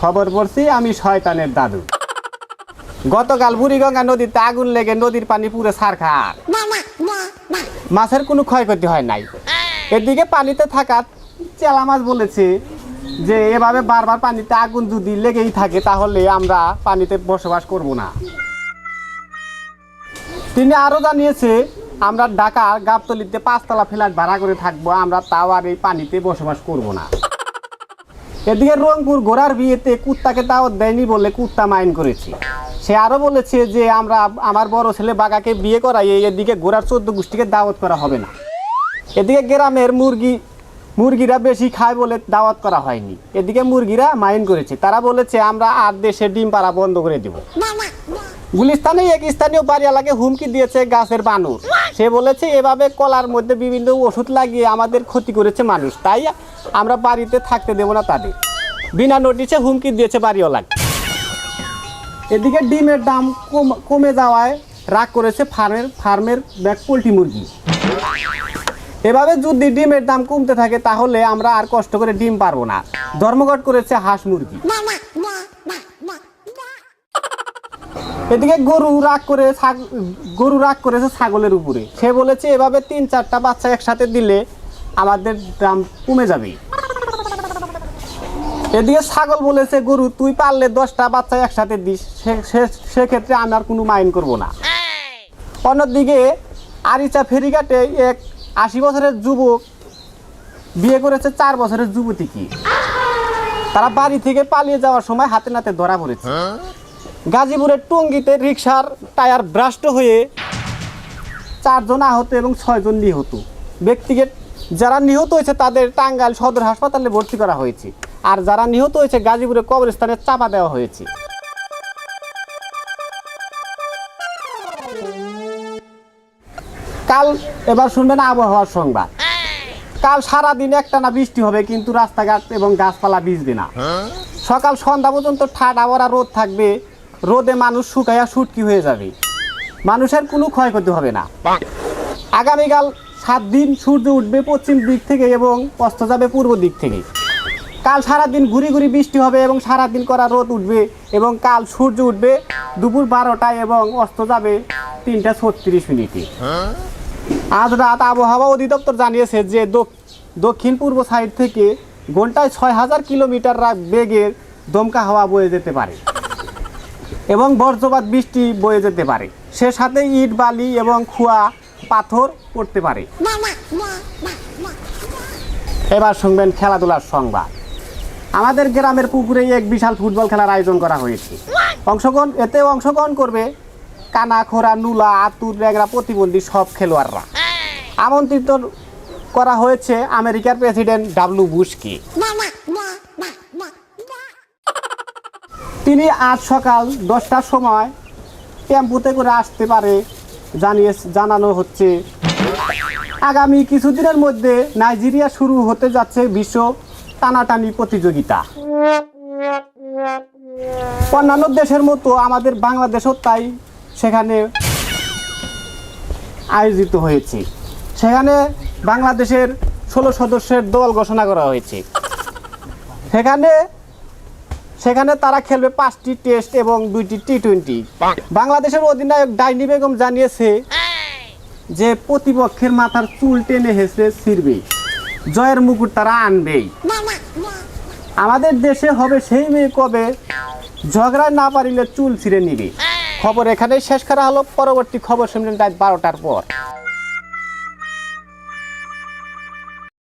খবর পড়ছি, আমি শয়তানের দাদু। গতকাল বুড়িগঙ্গা নদীতে আগুন লেগে নদীর পানি পুরো সার সারখার। মাছের কোনো ক্ষয়ক্ষতি হয় নাই। এদিকে পানিতে থাকা চেলা মাছ বলেছে যে, এভাবে বারবার পানিতে আগুন যদি লেগেই থাকে, তাহলে আমরা পানিতে বসবাস করব না। তিনি আরও জানিয়েছে, আমরা ঢাকার গাবতলিতে পাঁচতলা ফ্ল্যাট ভাড়া করে থাকব, আমরা তাও আর এই পানিতে বসবাস করব না। এদিকে রংপুর ঘোড়ার বিয়েতে কুত্তাকে দাওয়াত দেয়নি বলে কুত্তা মাইন করেছে। সে আরও বলেছে যে আমরা আমার বড় ছেলে বাগাকে বিয়ে করাই এদিকে ঘোড়ার চোদ্দ গোষ্ঠীকে দাওয়াত করা হবে না। এদিকে গ্রামের মুরগি, মুরগিরা বেশি খায় বলে দাওয়াত করা হয়নি। এদিকে মুরগিরা মাইন করেছে। তারা বলেছে, আমরা আর দেশে ডিম পাড়া বন্ধ করে দেব। গুলিস্তানে এক স্থানীয় বাড়িওয়ালাকে হুমকি দিয়েছে গাছের বানর। সে বলেছে, এভাবে কলার মধ্যে বিভিন্ন ওষুধ লাগিয়ে আমাদের ক্ষতি করেছে মানুষ। তাই আমরা বাড়িতে থাকতে দেব না তাদের। বিনা নোটিশে হুমকি দিয়েছে বাড়িওয়ালাকে। এদিকে ডিমের দাম কম- যাওয়ায় রাগ করেছে ফার্মের ফার্মের ব্যাগ পোলট্রি মুরগি। এভাবে যদি ডিমের দাম কমতে থাকে, তাহলে আমরা আর কষ্ট করে ডিম পারব না। ধর্মঘট করেছে হাঁস মুরগি। এদিকে গরু রাগ করে গরু রাগ করেছে ছাগলের উপরে। সে বলেছে, এভাবে তিন চারটা বাচ্চা একসাথে দিলে আমাদের দাম কমে যাবে। এদিকে ছাগল বলেছে, গরু, তুই পারলে দশটা বাচ্চা একসাথে দিস। সেক্ষেত্রে আমি আর কোনো মাইন করব না। অন্যদিকে আরিচা ফেরিঘাটে এক আশি বছরের যুবক বিয়ে করেছে চার বছরের যুবতীকে। তারা বাড়ি থেকে পালিয়ে যাওয়ার সময় হাতে নাতে ধরা পড়েছে। গাজীপুরের টঙ্গিতে রিক্সার টায়ার ব্রাস্ট হয়ে চারজন আহত এবং ছয়জন নিহত। ব্যক্তিকে যারা নিহত হয়েছে তাদের টাঙ্গাইল সদর হাসপাতালে ভর্তি করা হয়েছে। আর যারা নিহত হয়েছে গাজীপুরের কবরস্থানে চাপা দেওয়া হয়েছে। কাল এবার শুনবেন আবহাওয়ার সংবাদ। কাল সারাদিন একটানা বৃষ্টি হবে কিন্তু রাস্তাঘাট এবং গাছপালা ভিজবে না। সকাল সন্ধ্যা পর্যন্ত ঠাট আবরা রোদ থাকবে। রোদে মানুষ শুকাইয়া শুটকি হয়ে যাবে। মানুষের কোনো ক্ষয়ক্ষতি হবে না। আগামীকাল সাত দিন সূর্য উঠবে পশ্চিম দিক থেকে এবং অস্ত যাবে পূর্ব দিক থেকে। কাল সারাদিন ঘুরি ঘুরি বৃষ্টি হবে এবং সারাদিন করা রোদ উঠবে এবং কাল সূর্য উঠবে দুপুর বারোটায় এবং অস্ত যাবে তিনটা ছত্রিশ মিনিটে। আজ রাত আবহাওয়া অধিদপ্তর জানিয়েছে যে দক- দক্ষিণ পূর্ব সাইড থেকে ঘন্টায় ছয় হাজার কিলোমিটার বেগের দমকা হাওয়া বয়ে যেতে পারে। এবং বজ্রপাত বৃষ্টি বয়ে যেতে পারে। সে সাথে ইট, বালি এবং খুয়া পাথর পড়তে পারে। এবার শুনবেন খেলাধুলার সংবাদ। আমাদের গ্রামের পুকুরে এক বিশাল ফুটবল খেলার আয়োজন করা হয়েছে। অংশগ্রহণ, এতে অংশগ্রহণ করবে কানা খোরা নুলা, আতুর রেগরা প্রতিবন্ধী সব খেলোয়াড়রা। আমন্ত্রিত করা হয়েছে আমেরিকার প্রেসিডেন্ট ডাব্লু বুশকে। তিনি আজ সকাল দশটার সময় টেম্পুতে করে আসতে পারে, জানিয়ে জানানো হচ্ছে। আগামী কিছুদিনের মধ্যে নাইজেরিয়া শুরু হতে যাচ্ছে বিশ্ব টানাটানি প্রতিযোগিতা। অন্যান্য দেশের মতো আমাদের বাংলাদেশও তাই সেখানে আয়োজিত হয়েছে। সেখানে বাংলাদেশের ষোলো সদস্যের দল ঘোষণা করা হয়েছে। সেখানে সেখানে তারা খেলবে পাঁচটি টেস্ট এবং দুইটি টি টোয়েন্টি বাংলাদেশের অধিনায়ক ডাইনি বেগম জানিয়েছে যে প্রতিপক্ষের মাথার চুল টেনে হেসে ছিঁড়বে। জয়ের মুকুট তারা আনবেই। আমাদের দেশে হবে সেই মেয়ে কবে? ঝগড়া না পারিলে চুল ছিঁড়ে নিবে। খবর এখানেই শেষ করা হলো। পরবর্তী খবর শুনলেন রাত বারোটার পর।